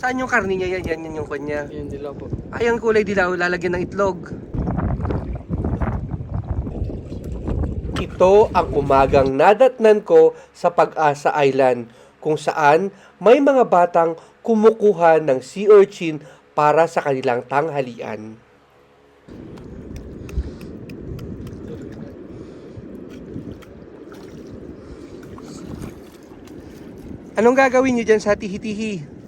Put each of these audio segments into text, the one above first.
Saan yung karni niya? Yan, yan, yan yung kanya. Yan dilaw po. Ay, ang kulay dilaw, lalagyan ng itlog. Ito ang umagang nadatnan ko sa Pag-asa Island kung saan may mga batang kumukuha ng sea urchin para sa kanilang tanghalian. Anong gagawin niyo dyan sa tihi-tihi?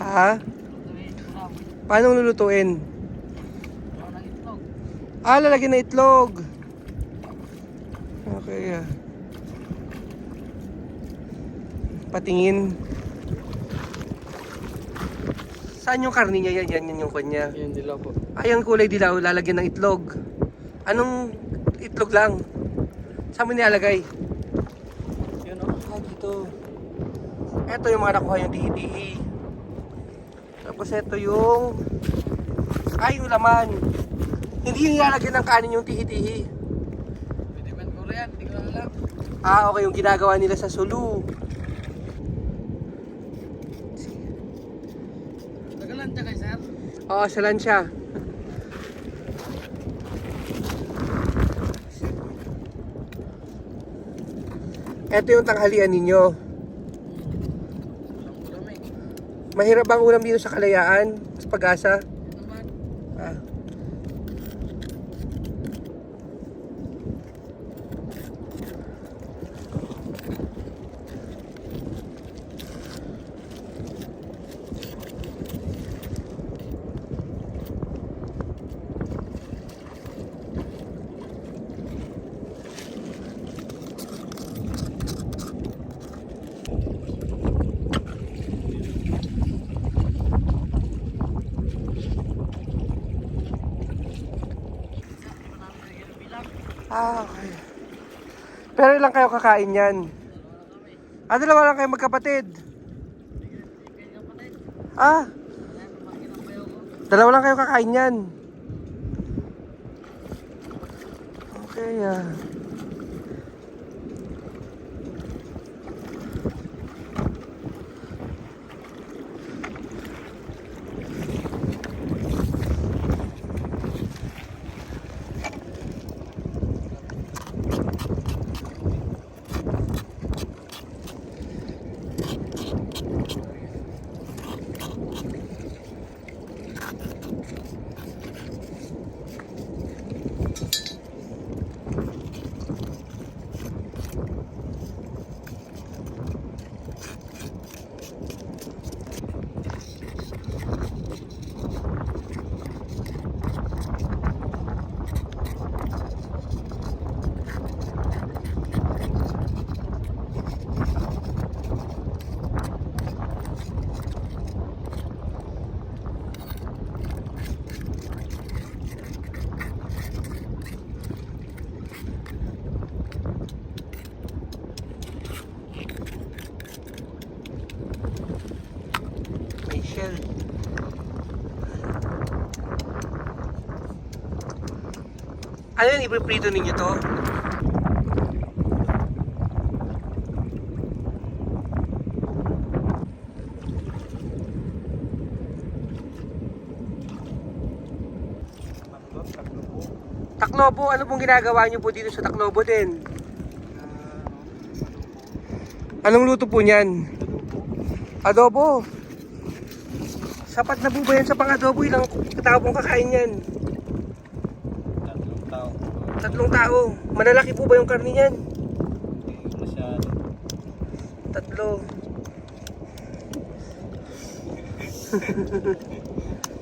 Ha? Paano lulutuin? Ah, lalagyan na itlog. Okay, ah. Patingin. Saan yung karni niya? Yan, yan, yan yung kanya. Yan dilaw po. Ay, ang kulay dilaw, lalagyan ng itlog. Anong itlog lang? Saan mo nilalagay? Yun o. Ah, dito. Ito yung mga nakuha yung tihi-tihi. Tapos ito yung... Ay, yung laman. Hindi yung nilalagyan ng kanin yung tihi-tihi. Pwede man Korean, hindi ko alam. Ah, okay, yung ginagawa nila sa Sulu. Tagalan siya kay sir. Oo, sa lansya. Ito yung tanghalian ninyo. Mahirap bang ulam dito sa kalayaan? Sa pag-asa? Ah. Ah, okay. Pero ilang kayo kakain yan? Ah, dalawa lang kayo magkapatid. Ah, dalawa lang kayo kakain yan. Okay, ah. ちょっと。Ano yun, ipiprito ninyo to? Taklobo, ano pong ginagawa niyo po dito sa Taklobo din? Anong luto po niyan? Adobo. Sapat na po ba yan sa pang-adobo? Ilang tao pong kakain yan? Tatlong tao. Tatlong tao. Malalaki po ba yung karni niyan? Hindi masyado. Tatlo.